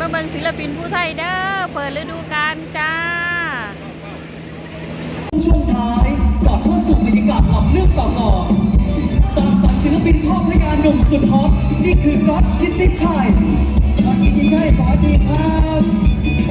มาเบิงศิลปินผู้ไทยเด้อเปิดฤดูกาลจ้าช่วงท้ายก่อนทั่สุขบรรยากาศหลับเรื่อต่อสามสรรศิลปินพ่อพยาหนุ่มสุดฮอตนี่คือก๊อตคิตติชัยก๊อตคิตติชัยสวัสดีครับ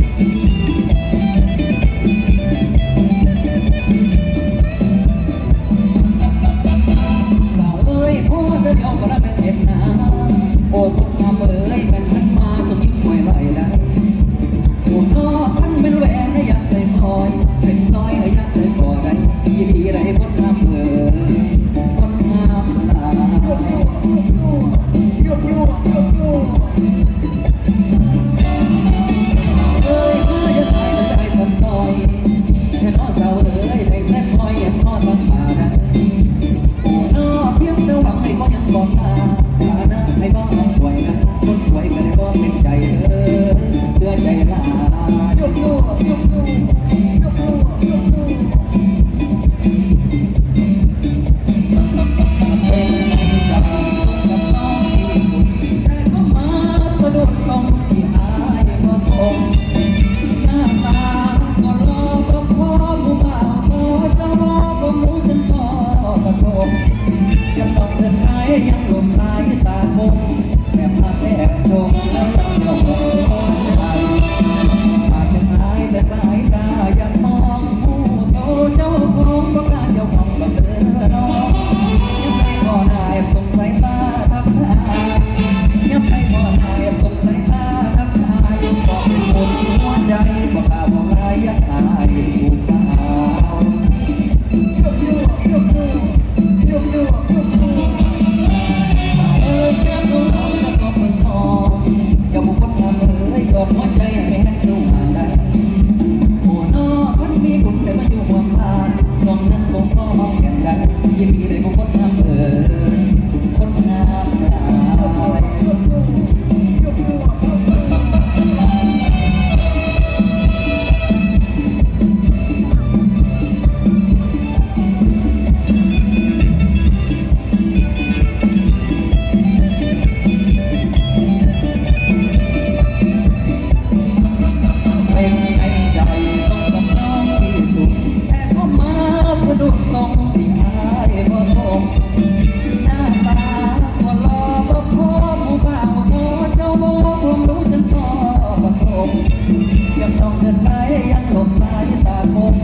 ยังหลงสายตาคง ยักษ์า